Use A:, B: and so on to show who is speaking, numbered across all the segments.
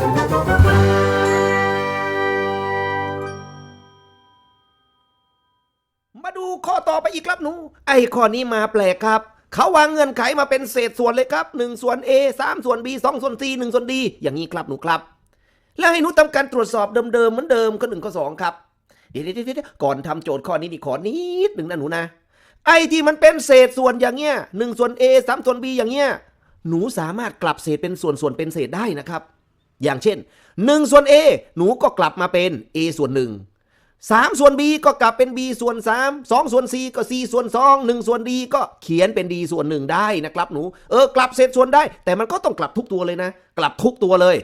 A: มาดูข้อต่อไปอีกครับหนู ไอ้ข้อนี้มาแปลกครับ เขาวางเงื่อนไขมาเป็นเศษส่วนเลยครับ 1 ส่วน A 3 ส่วน B 2 ส่วน C 1 ส่วน D อย่างนี้ครับหนูครับ แล้วให้หนูทำการตรวจสอบเดิมๆเหมือนเดิมข้อหนึ่งข้อสองครับ เดี๋ยวเดี๋ยวเดี๋ยวก่อนทำโจทย์ข้อนี้นี่ขอนิดหนึ่งนะหนูนะไอ้ที่มันเป็นเศษส่วนอย่างเงี้ยหนึ่งส่วน A สามส่วน B อย่างเงี้ยหนูสามารถกลับเศษเป็นส่วนส่วนเป็นเศษได้นะครับ อย่างเช่น1ส่วน A หนูก็กลับมาเป็น A ส่วน 1 3 ส่วน B ก็กลับเป็น B ส่วน 3 2 ส่วน C ก็ C ส่วน 2 1 ส่วน D ก็เขียนเป็น D ส่วน 1 ได้นะครับหนู เออกลับเศษส่วนได้ แต่มันก็ต้องกลับทุกตัวเลยนะ กลับทุกตัวเลย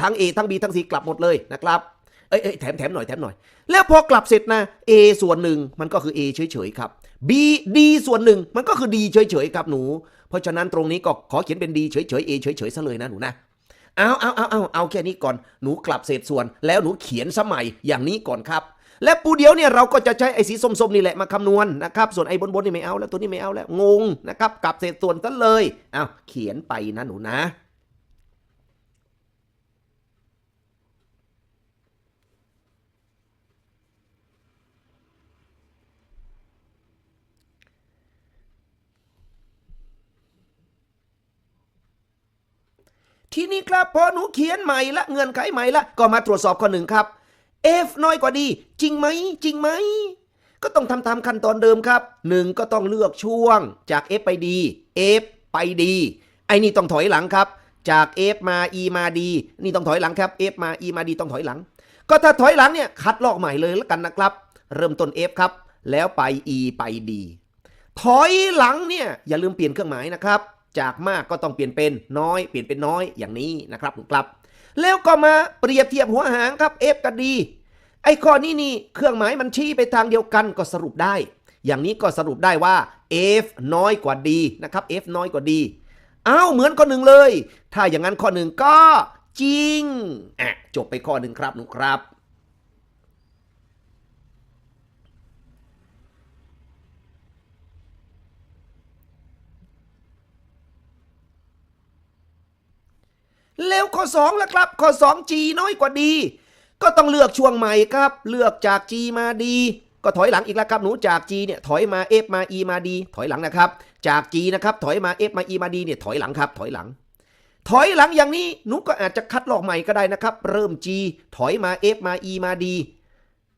A: ทั้ง A ทั้ง B ทั้ง C กลับหมดเลยนะครับเอ้ยแถมแถมหน่อยแถมหน่อย แล้วพอกลับเสร็จนะ A ส่วนหนึ่งมันก็คือ A เฉยๆครับ B D ส่วนหนึ่งมันก็คือ D เฉยๆครับหนู เพราะฉะนั้นตรงนี้ก็ขอเขียนเป็น D เฉยๆ A เฉยๆซะเลยนะหนูนะ เอาเอาเอาเอาเอาแค่นี้ก่อนหนูกลับเศษส่วน แล้วหนูเขียนสมัยอย่างนี้ก่อนครับ และปูเดียวเนี่ยเราก็จะใช้ไอ้สีส้มๆนี่แหละมาคำนวณนะครับ ส่วนไอ้บนๆนี่ไม่เอาแล้วตัวนี้ไม่เอาแล้วงงนะครับกลับเศษส่วนซะเลยเอาเขียนไปนะหนูนะ ทีนี้ครับพอหนูเขียนใหม่ละเงื่อนไขใหม่ละก็มาตรวจสอบข้อหนึ่งครับ f น้อยกว่าดี จริงไหมจริงไหมก็ต้องทำตามขั้นตอนเดิมครับหนึ่งก็ต้องเลือกช่วงจาก f ไป d f ไป d ไอ้นี่ต้องถอยหลังครับ จาก f มา e มา d นี่ต้องถอยหลังครับ f มา e มา d ต้องถอยหลัง ก็ถ้าถอยหลังเนี่ยคัดลอกใหม่เลยแล้วกันนะครับ เริ่มต้น f ครับ แล้วไป e ไป d ถอยหลังเนี่ยอย่าลืมเปลี่ยนเครื่องหมายนะครับ จากมากก็ต้องเปลี่ยนเป็นน้อย เปลี่ยนเป็นน้อยอย่างนี้นะครับครับ แล้วก็มาเปรียบเทียบหัวหางครับ f กับ d ไอ้ข้อนี้นี่เครื่องหมายมันชี้ไปทางเดียวกันก็สรุปได้ อย่างนี้ก็สรุปได้ว่า f น้อยกว่า d นะครับ f น้อยกว่า d อ้าวเหมือนข้อหนึ่งเลย ถ้าอย่างนั้นข้อหนึ่งก็จริงอะจบไปข้อหนึ่งครับหนูครับ แล้วข้อ2ล่ะครับ ข้อ 2 G น้อยกว่า D ก็ต้องเลือกช่วงใหม่ครับ เลือกจาก G มา D ก็ถอยหลังอีกแล้วครับหนูจาก G เนี่ยถอยมา F มา E มา D ถอยหลังนะครับ จาก G นะครับถอยมา F มา E มา D เนี่ยถอยหลังครับ ถอยหลัง ถอยหลังอย่างนี้หนูก็อาจจะคัดลอกใหม่ก็ได้นะครับ เริ่ม G ถอยมา F มา E มา D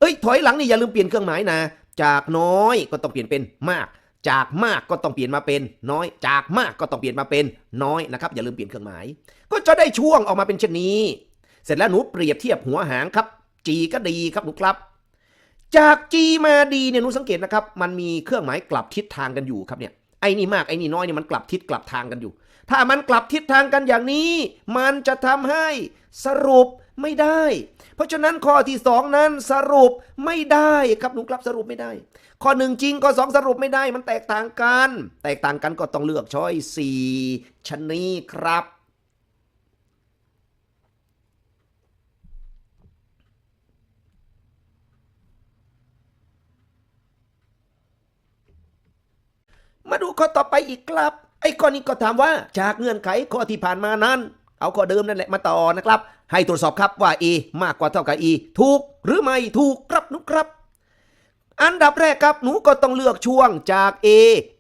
A: เอ้ยถอยหลังนี่อย่าลืมเปลี่ยนเครื่องหมายนะ จากน้อยก็ต้องเปลี่ยนเป็นมาก จากมากก็ต้องเปลี่ยนมาเป็นน้อย จากมากก็ต้องเปลี่ยนมาเป็นน้อยนะครับ อย่าลืมเปลี่ยนเครื่องหมาย ก็จะได้ช่วงออกมาเป็นเช่นนี้ เสร็จแล้วหนูเปรียบเทียบหัวหางครับ G ก็ดีครับหนูครับ จาก G มา D เนี่ยหนูสังเกตนะครับ มันมีเครื่องหมายกลับทิศทางกันอยู่ครับเนี่ยไอ้นี่มากไอ้นี่น้อยเนี่ยมันกลับทิศกลับทางกันอยู่ ถ้ามันกลับทิศทางกันอย่างนี้ มันจะทำให้สรุป ไม่ได้ เพราะฉะนั้นข้อที่สองนั้นสรุปไม่ได้ครับหนูครับสรุปไม่ได้ ข้อหนึ่งจริงข้อสองสรุปไม่ได้มันแตกต่างกัน แตกต่างกันก็ต้องเลือกช้อยสี่ชนนี้ครับมาดูข้อต่อไปอีกครับ ไอ้ข้อนี้ก็ถามว่าจากเงื่อนไขข้อที่ผ่านมานั้น เอาข้อเดิมนั่นแหละมาต่อนะครับ ให้ตรวจสอบครับว่า A มากกว่าเท่ากับ E ถูกหรือไม่ถูกครับนุครับ อันดับแรกครับหนูก็ต้องเลือกช่วงจาก A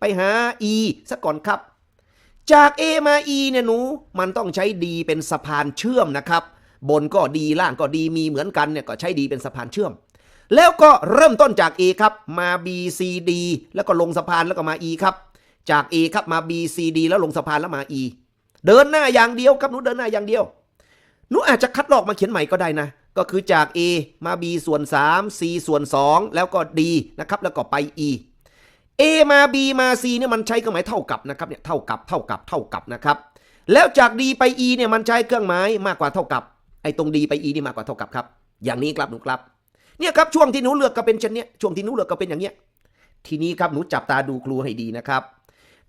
A: ไปหา E ซะก่อนครับ จาก A มา E เนี่ยหนูมันต้องใช้ D เป็นสะพานเชื่อมนะครับ บนก็ดีล่างก็ดีมีเหมือนกันเนี่ยก็ใช้ D เป็นสะพานเชื่อม แล้วก็เริ่มต้นจาก A ครับมา B C D แล้วก็ลงสะพานแล้วก็มา E ครับจาก A ครับมา B C D แล้วลงสะพานแล้วมา E เดินหน้าอย่างเดียวครับหนูเดินหน้าอย่างเดียวหนูอาจจะคัดลอกมาเขียนใหม่ก็ได้นะ ก็คือจาก A มา B ส่วน 3 C ส่วน 2 แล้วก็ D นะครับแล้วก็ไป E A มา B มา C เนี่ยมันใช้เครื่องหมายเท่ากับนะครับเนี่ยเท่ากับเท่ากับเท่ากับนะครับแล้วจาก D ไป E เนี่ยมันใช้เครื่องหมายมากกว่าเท่ากับไอ้ตรง D ไป E นี่มากกว่าเท่ากับครับ อย่างนี้ครับหนูครับเนี่ยครับช่วงที่หนูเลือกก็เป็นเช่นเนี้ยช่วงที่หนูเลือกก็เป็นอย่างเงี้ยทีนี้ครับหนูจับตาดูครูให้ดีนะครับ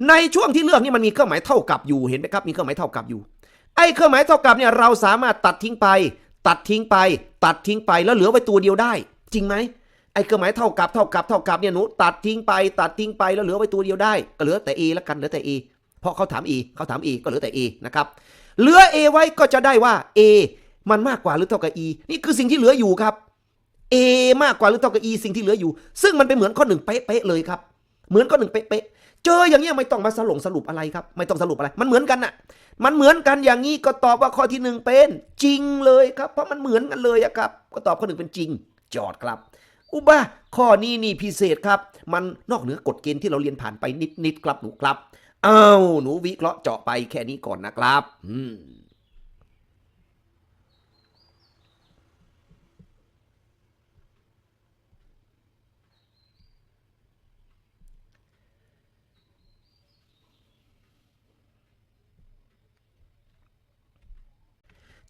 A: ในช่วงที่เลือกนี่มันมีเครื่องหมายเท่ากับอยู่เห็นไหมครับมีเครื่องหมายเท่ากับอยู่ ไอ้เครื่องหมายเท่ากับเนี่ยเราสามารถตัดทิ้งไป ตัดทิ้งไป ตัดทิ้งไปแล้วเหลือไว้ตัวเดียวได้ จริงไหมไอ้เครื่องหมายเท่ากับเท่ากับเท่ากับเนี่ยหนูตัดทิ้งไป ตัดทิ้งไปแล้วเหลือไว้ตัวเดียวได้ก็เหลือแต่ A ล้วกันเหลือแต่ A เพราะเขาถาม E เขาถาม E ก็เหลือแต่ A นะครับเหลือ A ไว้ก็จะได้ว่า A มันมากกว่าหรือเท่ากับ e นี่คือสิ่งที่เหลืออยู่ครับ a มากกว่าหรือเท่ากับ e สิ่งที่เหลืออยู่ ซึ่งมันเป็นเหมือนข้อหนึ่งเป๊ะๆเลยครับ เหมือนข้อหนึ่งเป๊ะๆ เจออย่างนี้ไม่ต้องมาสรุปสรุปอะไรครับ ไม่ต้องสรุปอะไร มันเหมือนกันน่ะ มันเหมือนกันอย่างนี้ก็ตอบว่าข้อที่หนึ่งเป็นจริงเลยครับ เพราะมันเหมือนกันเลยครับ ก็ตอบข้อหนึ่งเป็นจริง จอดครับ อุบ้าข้อนี้นี่พิเศษครับ มันนอกเหนือกฎเกณฑ์ที่เราเรียนผ่านไปนิดๆครับหนูครับอ้าวหนูวิเคราะห์เจาะไปแค่นี้ก่อนนะครับ อืม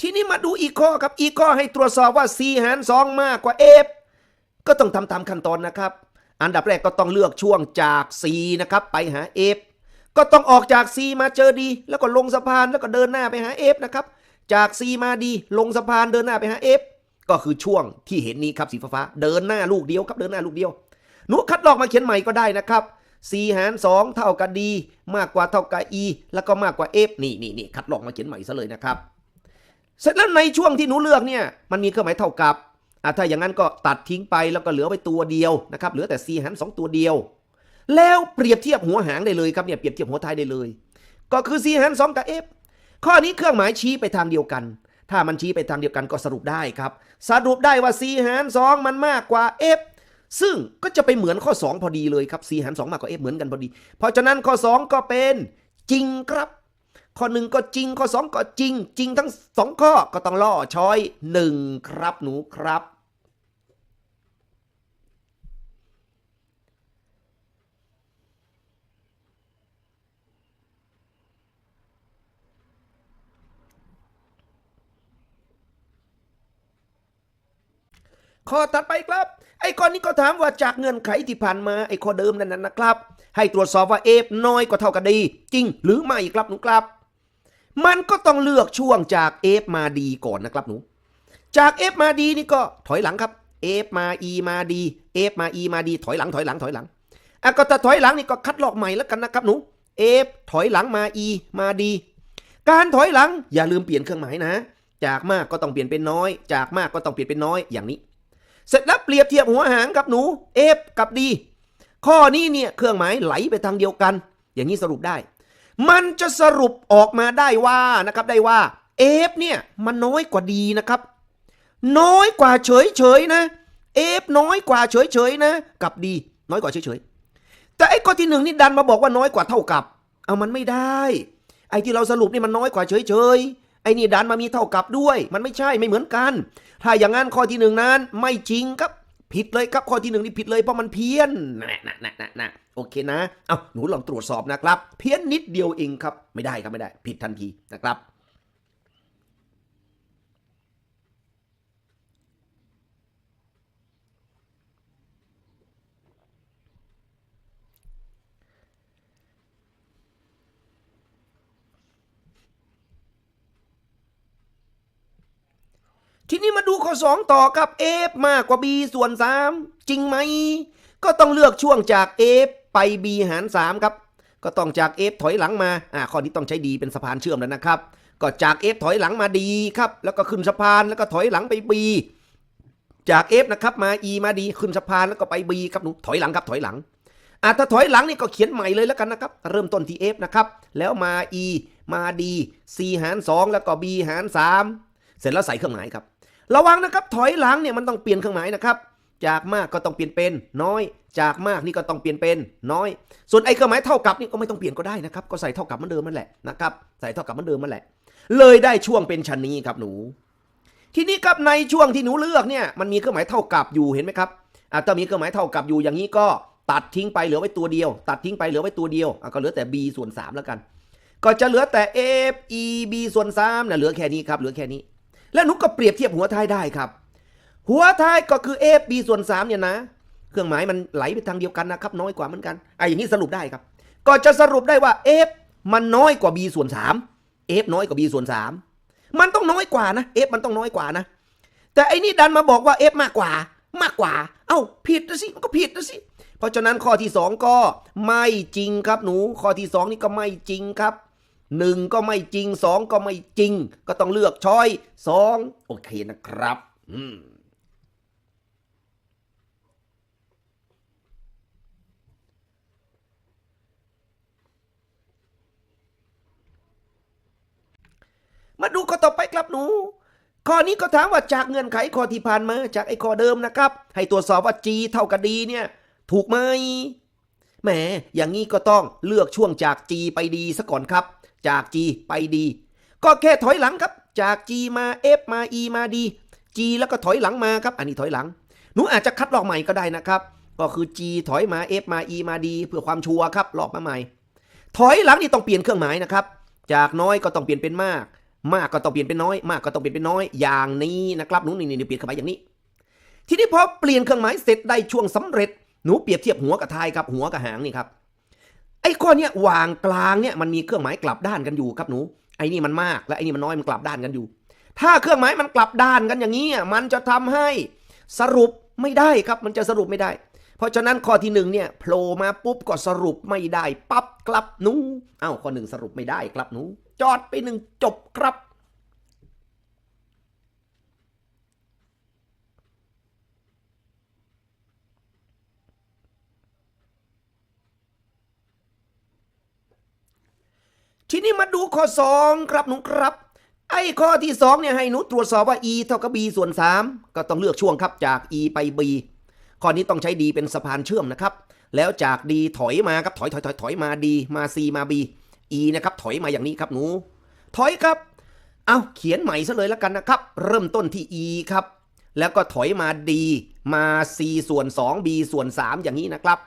A: ทีนี้มาดูอีกข้อครับ อีกข้อให้ตรวจสอบว่า c หาร2มากกว่า f ก็ต้องทำตามขั้นตอนนะครับ อันดับแรกก็ต้องเลือกช่วงจาก c นะครับไปหา f ก็ต้องออกจาก c มาเจอ d แล้วก็ลงสะพานแล้วก็เดินหน้าไปหา f นะครับจาก c มา d ลงสะพานเดินหน้าไปหา f ก็คือช่วงที่เห็นนี้ครับสีฟ้าๆเดินหน้าลูกเดียวครับเดินหน้าลูกเดียวหนูคัดลอกมาเขียนใหม่ก็ได้นะครับ c หาร 2 เท่ากับ d มากกว่าเท่ากับ e แล้วก็มากกว่า f นี่นี่นี่คัดลอกมาเขียนใหม่ซะเลยนะครับ เสร็จแล้วในช่วงที่หนูเลือกเนี่ยมันมีเครื่องหมายเท่ากับอะถ้าอย่างนั้นก็ตัดทิ้งไปแล้วก็เหลือไว้ตัวเดียวนะครับเหลือแต่ c หาร2ตัวเดียว แล้วเปรียบเทียบหัวหางได้เลยครับเนี่ยเปรียบเทียบหัวท้ายได้เลย ก็คือ c หาร2กับ f ข้อนี้เครื่องหมายชี้ไปทางเดียวกัน ถ้ามันชี้ไปทางเดียวกันก็สรุปได้ครับ สรุปได้ว่า c หาร2มันมากกว่า f ซึ่งก็จะไปเหมือนข้อ 2 พอดีเลยครับ c หาร2มากกว่า f เหมือนกันพอดี เพราะฉะนั้นข้อ 2 ก็เป็นจริงครับ ข้อหนึ่งก็จริง ข้อสองก็จริง จริงทั้งสองข้อก็ต้องล่อช้อยหนึ่งครับหนูครับ ข้อถัดไปครับไอ้ข้อนี้ก็ถามว่าจากเงื่อนไขที่ผ่านมาไอ้ข้อเดิมนั่นนะนะครับ ให้ตรวจสอบว่า f น้อยกว่าเท่ากับ d จริงหรือไม่ครับหนูครับ มันก็ต้องเลือกช่วงจาก f มา d ก่อนนะครับหนู จาก f มา d นี่ก็ถอยหลังครับ f มา e มา d f มา e มา d ถอยหลังถอยหลังถอยหลังอะก็ถ้าถอยหลังนี่ก็คัดลอกใหม่แล้วกันนะครับหนู f ถอยหลังมา e มา d การถอยหลังอย่าลืมเปลี่ยนเครื่องหมายนะ จากมากก็ต้องเปลี่ยนเป็นน้อย จากมากก็ต้องเปลี่ยนเป็นน้อยอย่างนี้ เสร็จแล้วเปรียบเทียบหัวหางกับหนู f กับ d ข้อนี้เนี่ยเครื่องหมายไหลไปทางเดียวกัน อย่างนี้สรุปได้ มันจะสรุปออกมาได้ว่านะครับได้ว่า f เนี่ยมันน้อยกว่า d นะครับ น้อยกว่าเฉยเฉยๆนะ f น้อยกว่าเฉยเฉยๆนะ กับ d น้อยกว่าเฉยเฉยๆแต่ไอ้ข้อที่หนึ่งนี่ดันมาบอกว่าน้อยกว่าเท่ากับ เอามันไม่ได้ ไอ้ที่เราสรุปนี่มันน้อยกว่าเฉยเฉยๆไอ้นี่ดันมามีเท่ากับด้วย มันไม่ใช่ไม่เหมือนกัน ถ้าอย่างนั้นข้อที่หนึ่งนั้นไม่จริงครับ ผิดเลยครับข้อที่หนึ่งนี่ผิดเลยเพราะมันเพี้ยนนะนะนะนะนะโอเคนะ เอาหนูลองตรวจสอบนะครับ เพี้ยนนิดเดียวเองครับ ไม่ได้ครับไม่ได้ ผิดทันทีนะครับ ทีนี้มาดูข้อ 2 ต่อครับ f มากกว่า b ส่วน 3 จริงไหม ก็ต้องเลือกช่วงจาก f ไป b หาร 3 ครับ ก็ต้องจาก f ถอยหลังมา อ่า ข้อนี้ต้องใช้ d เป็นสะพานเชื่อมแล้วนะครับ ก็จาก f ถอยหลังมา d ครับ แล้วก็ขึ้นสะพานแล้วก็ถอยหลังไป b จาก f นะครับมา e มา d ขึ้นสะพานแล้วก็ไป b ครับหนูถอยหลังครับถอยหลังอะถ้าถอยหลังนี่ก็เขียนใหม่เลยแล้วกันนะครับ เริ่มต้นที่ f นะครับ แล้วมา e มา d c หาร 2 แล้วก็ b หาร 3 เสร็จแล้วใส่เครื่องหมายครับ ระวังนะครับถอยหลังเนี่ยมันต้องเปลี่ยนเครื่องหมายนะครับ จากมากก็ต้องเปลี่ยนเป็นน้อย จากมากนี่ก็ต้องเปลี่ยนเป็นน้อย ส่วนไอ้เครื่องหมายเท่ากับนี่ก็ไม่ต้องเปลี่ยนก็ได้นะครับก็ใส่เท่ากับเหมือนเดิมนั่นแหละนะครับใส่เท่ากับเหมือนเดิมนั่นแหละ เลยได้ช่วงเป็นชันนี้ครับหนู ทีนี้ครับในช่วงที่หนูเลือกเนี่ยมันมีเครื่องหมายเท่ากับอยู่เห็นไหมครับอะถ้ามีเครื่องหมายเท่ากับอยู่อย่างนี้ก็ตัดทิ้งไปเหลือไว้ตัวเดียว ตัดทิ้งไปเหลือไว้ตัวเดียวอะก็เหลือแต่ b ส่วน3แล้วกัน ก็จะเหลือแต่ f e b ส่วน3นี่ยเหลือแค่นี้ครับเหลือแค่นี้ แล้วหนูก็เปรียบเทียบหัวท้ายได้ครับ หัวท้ายก็คือ f b ส่วน3เนี่ยนะ เครื่องหมายมันไหลไปทางเดียวกันนะครับ น้อยกว่าเหมือนกันไอ้อย่างนี้สรุปได้ครับ ก็จะสรุปได้ว่า f มันน้อยกว่า b ส่วน3 f น้อยกว่า b ส่วน3มันต้องน้อยกว่านะ f มันต้องน้อยกว่านะ แต่ไอ้นี่ดันมาบอกว่า f มากกว่ามากกว่า เอ้า ผิดนะสิ มันก็ผิดนะสิ เพราะฉะนั้นข้อที่ 2 ก็ไม่จริงครับหนู ข้อที่ 2 นี่ก็ไม่จริงครับ หนึ่งก็ไม่จริงสองก็ไม่จริง ก็ต้องเลือกช้อยสองโอเคนะครับ อืมมาดูข้อต่อไปครับหนู ข้อนี้ก็ถามว่าจากเงื่อนไขข้อที่ผ่านมาจากไอ้ข้อเดิมนะครับ ให้ตรวจสอบว่า G เท่ากับ D เนี่ย ถูกไหมแหมอย่างนี้ก็ต้องเลือกช่วงจาก G ไป D ซะก่อนครับ จาก G ไป D ก็แค่ถอยหลังครับ จาก G มา F มา E มา D G แล้วก็ถอยหลังมาครับ อันนี้ถอยหลัง หนูอาจจะคัดลอกใหม่ก็ได้นะครับ ก็คือ G ถอยมา F มา E มา D เพื่อความชัวร์ครับ ลอกมาใหม่ ถอยหลังนี่ต้องเปลี่ยนเครื่องหมายนะครับ จากน้อยก็ต้องเปลี่ยนเป็นมาก มากก็ต้องเปลี่ยนเป็นน้อย มากก็ต้องเปลี่ยนเป็นน้อย อย่างนี้นะครับ หนูนี่นี่เปลี่ยนเครื่องหมายอย่างนี้ ทีนี้พอเปลี่ยนเครื่องหมายเสร็จได้ช่วงสำเร็จ หนูเปรียบเทียบหัวกับท้ายครับ หัวกับหางนี่ครับ ไอ้ข้อเนี้ยวางกลางเนี่ยมันมีเครื่องหมายกลับด้านกันอยู่ครับหนู ไอ้นี่มันมากและไอ้นี่มันน้อยมันกลับด้านกันอยู่ ถ้าเครื่องหมายมันกลับด้านกันอย่างนี้อะมันจะทำให้สรุปไม่ได้ครับมันจะสรุปไม่ได้ เพราะฉะนั้นข้อที่หนึ่งเนี่ยโผล่มาปุ๊บก็สรุปไม่ได้ปั๊บกลับหนูอ้าวข้อหนึ่งสรุปไม่ได้ครับหนู จอดไปหนึ่งจบครับ นี้มาดูข้อ 2 ครับหนูครับ ไอ้ข้อที่ 2 เนี่ยให้หนูตรวจสอบว่า e เท่ากับ b ส่วน 3 ก็ต้องเลือกช่วงครับจาก e ไป b ข้อนี้ต้องใช้ d เป็นสะพานเชื่อมนะครับ แล้วจาก d ถอยมาครับถอยถอยถอยถอยมา d มา c มา b e นะครับถอยมาอย่างนี้ครับหนู ถอยครับ เอาเขียนใหม่ซะเลยแล้วกันนะครับ เริ่มต้นที่ e ครับ แล้วก็ถอยมา d มา c ส่วน 2 b ส่วน 3 อย่างนี้นะครับ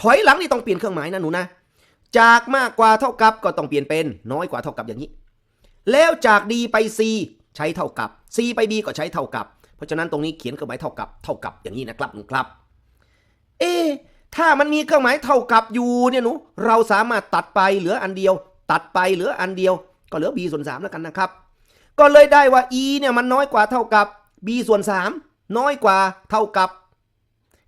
A: ถอยหลังนี่ต้องเปลี่ยนเครื่องหมายนะหนูนะ จากมากกว่าเท่ากับก็ต้องเปลี่ยนเป็นน้อยกว่าเท่ากับอย่างนี้ แล้วจาก d ไป c ใช้เท่ากับ c ไป b ก็ใช้เท่ากับ เพราะฉะนั้นตรงนี้เขียนเครื่องหมายเท่ากับเท่ากับอย่างนี้นะครับหนูครับ เอถ้ามันมีเครื่องหมายเท่ากับอยู่เนี่ยหนูเราสามารถตัดไปเหลืออันเดียว ตัดไปเหลืออันเดียว ก็เหลือ b ส่วน3แล้วกันนะครับ ก็เลยได้ว่า e เนี่ยมันน้อยกว่าเท่ากับ b ส่วน3น้อยกว่าเท่ากับ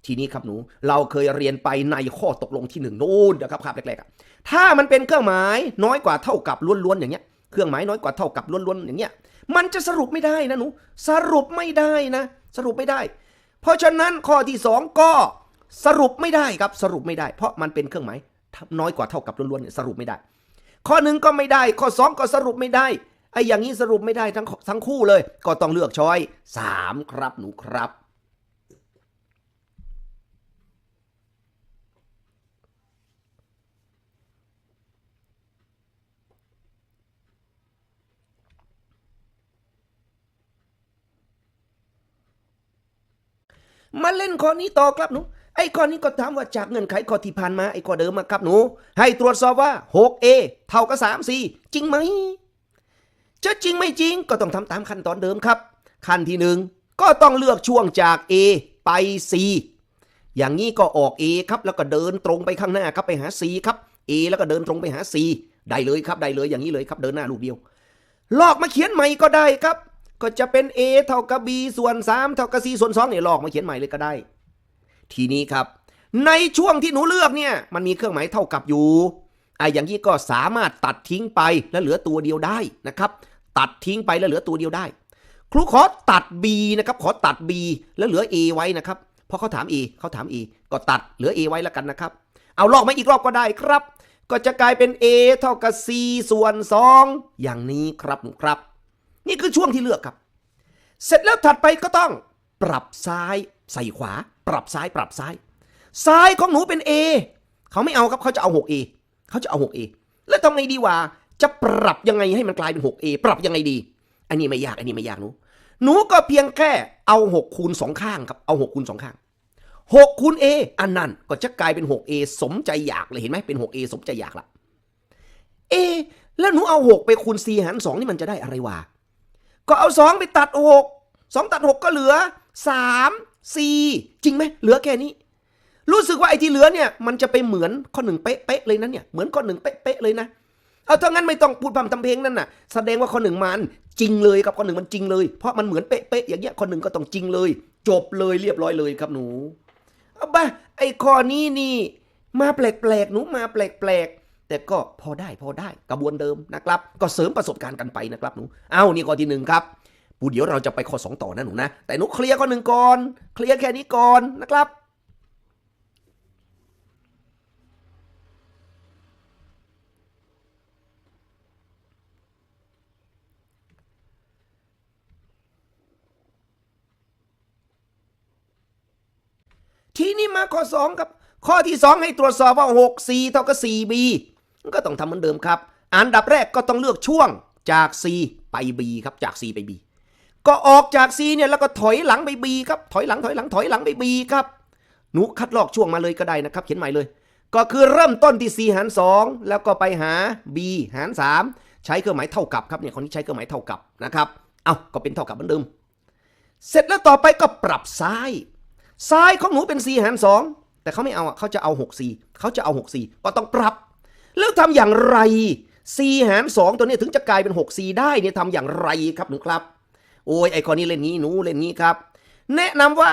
A: ทีนี้ครับหนูเราเคยเรียนไปในข้อตกลงที่หนึ่งนู่นนะครับครับแรกๆ ถ้ามันเป็นเครื่องหมายน้อยกว่าเท่ากับล้วนๆอย่างเงี้ย เครื่องหมายน้อยกว่าเท่ากับล้วนๆอย่างเงี้ย มันจะสรุปไม่ได้นะหนู สรุปไม่ได้นะ สรุปไม่ได้ เพราะฉะนั้นข้อที่สองก็สรุปไม่ได้ครับ สรุปไม่ได้ เพราะมันเป็นเครื่องหมายน้อยกว่าเท่ากับล้วนๆเนี่ยสรุปไม่ได้ ข้อหนึ่งก็ไม่ได้ ข้อสองก็สรุปไม่ได้ไอ้อย่างนี้สรุปไม่ได้ทั้งทั้งคู่เลย ก็ต้องเลือกช้อยสามครับหนูครับ มาเล่นข้อนี้ต่อครับหนูไอ้ข้อนี้ก็ถามว่าจากเงื่อนไขข้อที่ผ่านมาไอ้ข้อเดิมมาครับหนู ให้ตรวจสอบว่า 6a เท่ากับ 3c จริงไหมจะจริงไม่จริงก็ต้องทำตามขั้นตอนเดิมครับ ขั้นที่หนึ่งก็ต้องเลือกช่วงจาก a ไป c อย่างนี้ก็ออก a ครับแล้วก็เดินตรงไปข้างหน้าครับไปหา c ครับ a แล้วก็เดินตรงไปหา c ได้เลยครับได้เลยอย่างนี้เลยครับ เดินหน้าลูกเดียว ลอกมาเขียนใหม่ก็ได้ครับ ก็จะเป็น a เท่ากับ b ส่วน 3 เท่ากับ c ส่วน2เนี่ยลอกมาเขียนใหม่เลยก็ได้ ทีนี้ครับ ในช่วงที่หนูเลือกเนี่ย มันมีเครื่องหมายเท่ากับอยู่ไอ้อย่างนี้ก็สามารถตัดทิ้งไปแล้วเหลือตัวเดียวได้นะครับ ตัดทิ้งไปแล้วเหลือตัวเดียวได้ ครูขอตัด b นะครับ ขอตัด b แล้วเหลือ a ไว้นะครับเพราะเขาถาม a เขาถาม a ก็ตัดเหลือ a ไว้แล้วกันนะครับ เอาลอกมาอีกรอบก็ได้ครับ ก็จะกลายเป็น a เท่ากับ c ส่วน 2 อย่างนี้ครับครับ นี่คือช่วงที่เลือกครับ เสร็จแล้วถัดไปก็ต้อง ปรับซ้ายใส่ขวา ปรับซ้ายปรับซ้าย ซ้ายของหนูเป็น A เขาไม่เอาครับเขาจะเอา 6A เขาจะเอา 6A แล้วทำไงดีวะจะปรับยังไงให้มันกลายเป็น 6A ปรับยังไงดี อันนี้ไม่ยากอันนี้ไม่ยากหนู หนูก็เพียงแค่เอา 6 คูณ 2 ข้างครับ เอา 6 คูณ 2 ข้าง 6 คูณ A อันนั้นก็จะกลายเป็น 6A สมใจอยากเลยเห็นไหมเป็น 6A สมใจอยากละ A แล้วหนูเอา 6 ไปคูณ C หาร 2 นี่มันจะได้อะไรวะ ก็เอาสองไปตัดหกสองตัดหกก็เหลือสามสี่จริงไหมเหลือแค่นี้ รู้สึกว่าไอ้ที่เหลือเนี่ยมันจะไปเหมือนข้อหนึ่งเป๊ะๆเลยนะเนี่ยเหมือนข้อหนึ่งเป๊ะๆเลยนะเอาถ้างั้นไม่ต้องพูดพร่ำทำเพลงนั่นน่ะแสดงว่าข้อหนึ่งมันจริงเลยครับข้อหนึ่งมันจริงเลย เพราะมันเหมือนเป๊ะๆอย่างเงี้ยข้อหนึ่งก็ต้องจริงเลย จบเลยเรียบร้อยเลยครับหนูเอาบ้าไอ้ข้อนี้นี่ มาแปลกๆหนูมาแปลก แต่ก็พอได้พอได้กระบวนเดิมนะครับ ก็เสริมประสบการณ์กันไปนะครับหนูเอานี่ข้อที่หนึ่งครับปูเดี๋ยวเราจะไปข้อสองต่อนะหนูนะแต่หนูเคลียร์ข้อหนึ่งก่อนเคลียร์แค่นี้ก่อนนะครับทีนี้มาข้อ 2 ครับ ข้อที่ 2 ให้ตรวจสอบว่า 6 c เท่ากับ 4b ก็ต้องทำเหมือนเดิมครับ อันดับแรกก็ต้องเลือกช่วงจาก c ไป b ครับจาก c ไป b ก็ออกจาก c เนี่ยแล้วก็ถอยหลังไป b ครับถอยหลังถอยหลังถอยหลังไป b ครับหนูคัดลอกช่วงมาเลยก็ได้นะครับ เขียนใหม่เลย ก็คือเริ่มต้นที่ c หาร 2 แล้วก็ไปหา b หาร 3 ใช้เครื่องหมายเท่ากับครับเนี่ยคนนี้ใช้เครื่องหมายเท่ากับนะครับเอาก็เป็นเท่ากับเหมือนเดิม เสร็จแล้วต่อไปก็ปรับซ้าย ซ้ายของหนูเป็น4หาร 2 แต่เขาไม่เอาอะเขาจะเอา6 4เขาจะเอา6 4ก็ต้องปรับ ทำอย่างไร4หาร 2 ตัวนี้ถึงจะกลายเป็น6 4ได้เนี่ยทำอย่างไรครับหนูครับ โอ้ยไอ้คนนี้เล่นนี้หนูเล่นนี้ครับ แนะนำว่า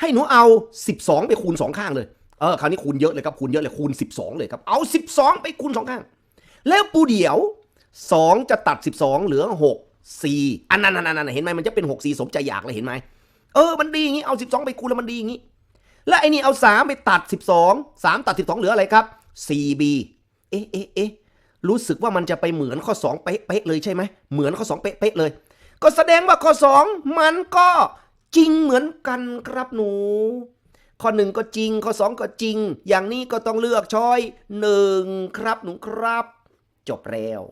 A: ให้หนูเอา 12 ไปคูณ 2 ข้างเลย เออคราวนี้คูณเยอะเลยครับคูณเยอะเลยคูณ 12 เลยครับ เอา 12 ไปคูณ 2 ข้าง แล้วปูเดี๋ยว 2 จะตัด 12 เหลือ6 4อันนั้นอันนั้นอันนั้นเห็นไหมมันจะเป็น6 4สมใจอยากเลยเห็นไหมเออมันดีอย่างนี้เอา 12 ไปคูณแล้วมันดีอย่างนี้ แล้วไอ้นี่เอา 3 ไปตัด 12 3 ตัด 12 เหลืออะไรครับ 4b อ๊ะเอ๊ะเอ๊ะรู้สึกว่ามันจะไปเหมือนข้อ 2 เป๊ะเป๊ะเลยใช่ไหมเหมือนข้อ 2 เป๊ะเป๊ะเลย ก็แสดงว่าข้อ 2 มันก็จริงเหมือนกันครับหนู ข้อ 1 ก็จริง ข้อ 2 ก็จริง อย่างนี้ก็ต้องเลือกช้อยหนึ่งครับหนูครับ จบแล้ว